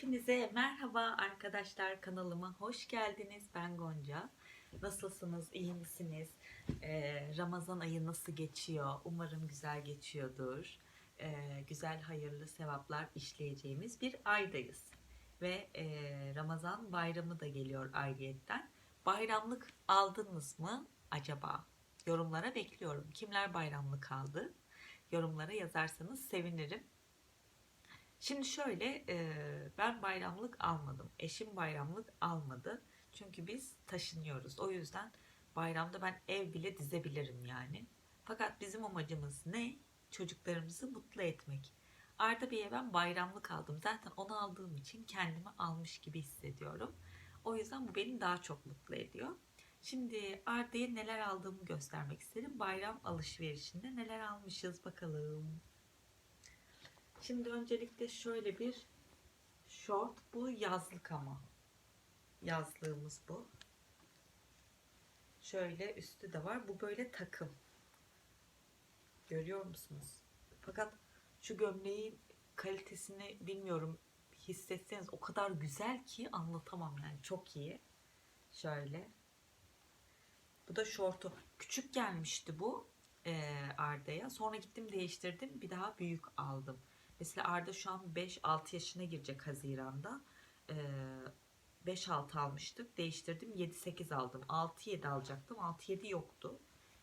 Hepinize merhaba arkadaşlar kanalıma hoş geldiniz. Ben Gonca. Nasılsınız? iyi misiniz? Ee, Ramazan ayı nasıl geçiyor? Umarım güzel geçiyordur. Ee, güzel hayırlı sevaplar işleyeceğimiz bir aydayız. Ve e, Ramazan bayramı da geliyor ayrıyetten. Bayramlık aldınız mı acaba? Yorumlara bekliyorum. Kimler bayramlık aldı? Yorumlara yazarsanız sevinirim. Şimdi şöyle e, ben bayramlık almadım. Eşim bayramlık almadı. Çünkü biz taşınıyoruz. O yüzden bayramda ben ev bile dizebilirim yani. Fakat bizim amacımız ne? Çocuklarımızı mutlu etmek. Arda Bey'e ben bayramlık aldım. Zaten onu aldığım için kendimi almış gibi hissediyorum. O yüzden bu beni daha çok mutlu ediyor. Şimdi Arda'ya neler aldığımı göstermek istedim. Bayram alışverişinde neler almışız bakalım. Şimdi öncelikle şöyle bir short. Bu yazlık ama. Yazlığımız bu. Şöyle üstü de var. Bu böyle takım. Görüyor musunuz? Fakat şu gömleğin kalitesini bilmiyorum hissetseniz o kadar güzel ki anlatamam yani çok iyi. Şöyle. Bu da şortu. Küçük gelmişti bu e, Arda'ya. Sonra gittim değiştirdim. Bir daha büyük aldım. Mesela Arda şu an 5-6 yaşına girecek Haziran'da. Ee, 5-6 almıştık. Değiştirdim. 7-8 aldım. 6-7 alacaktım. 6-7 yoktu.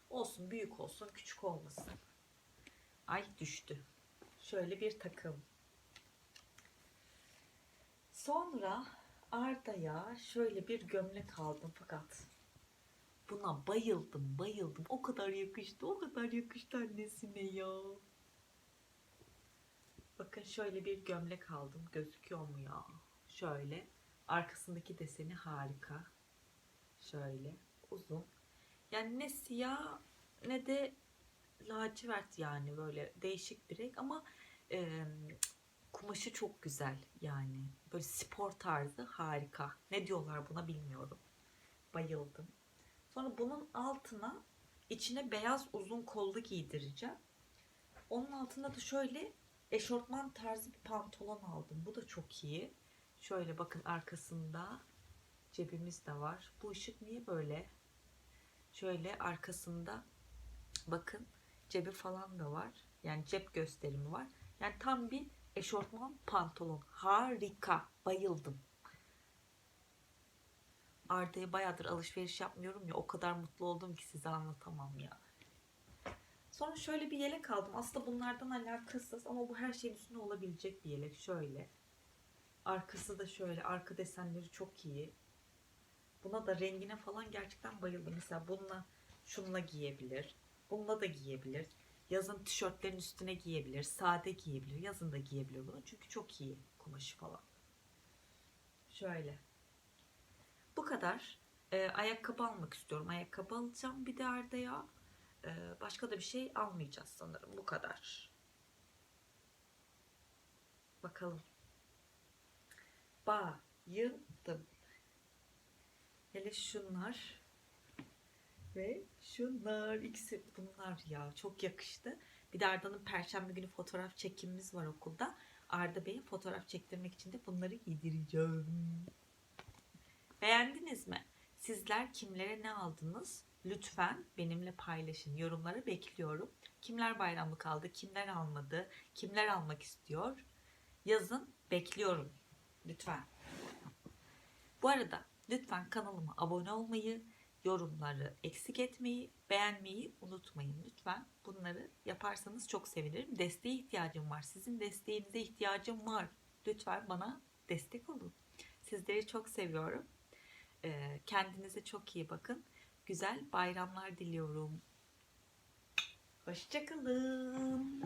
Olsun büyük olsun küçük olmasın. Ay düştü. Şöyle bir takım. Sonra Arda'ya şöyle bir gömlek aldım fakat buna bayıldım bayıldım. O kadar yakıştı o kadar yakıştı annesine ya. Bakın şöyle bir gömlek aldım. Gözüküyor mu ya? Şöyle. Arkasındaki deseni harika. Şöyle. Uzun. Yani ne siyah ne de lacivert yani böyle değişik bir renk ama e, kumaşı çok güzel yani. Böyle spor tarzı harika. Ne diyorlar buna bilmiyorum. Bayıldım. Sonra bunun altına içine beyaz uzun kollu giydireceğim. Onun altında da şöyle eşortman tarzı bir pantolon aldım. Bu da çok iyi. Şöyle bakın arkasında cebimiz de var. Bu ışık niye böyle? Şöyle arkasında bakın cebi falan da var. Yani cep gösterimi var. Yani tam bir eşortman pantolon. Harika. Bayıldım. Arda'ya bayağıdır alışveriş yapmıyorum ya. O kadar mutlu oldum ki size anlatamam ya. Sonra şöyle bir yelek aldım. Aslında bunlardan alakasız ama bu her şeyin üstüne olabilecek bir yelek. Şöyle. Arkası da şöyle. Arka desenleri çok iyi. Buna da rengine falan gerçekten bayıldım. Mesela bununla şununla giyebilir. Bununla da giyebilir. Yazın tişörtlerin üstüne giyebilir. Sade giyebilir. Yazın da giyebilir bunu. Çünkü çok iyi kumaşı falan. Şöyle. Bu kadar. Ee, ayakkabı almak istiyorum. Ayakkabı alacağım bir de Arda'ya. Ee, başka da bir şey almayacağız sanırım. Bu kadar. Bakalım. Bayıldım. Hele şunlar ve şunlar ikisi bunlar ya çok yakıştı. Bir de Arda'nın perşembe günü fotoğraf çekimimiz var okulda. Arda Bey'in fotoğraf çektirmek için de bunları giydireceğim. Beğendiniz mi? Sizler kimlere ne aldınız? Lütfen benimle paylaşın. Yorumları bekliyorum. Kimler bayramlık aldı, kimler almadı, kimler almak istiyor? Yazın bekliyorum. Lütfen. Bu arada lütfen kanalıma abone olmayı, yorumları eksik etmeyi, beğenmeyi unutmayın. Lütfen bunları yaparsanız çok sevinirim. Desteğe ihtiyacım var. Sizin desteğinize ihtiyacım var. Lütfen bana destek olun. Sizleri çok seviyorum. Ee, Kendinize çok iyi bakın. Güzel bayramlar diliyorum. Hoşçakalın.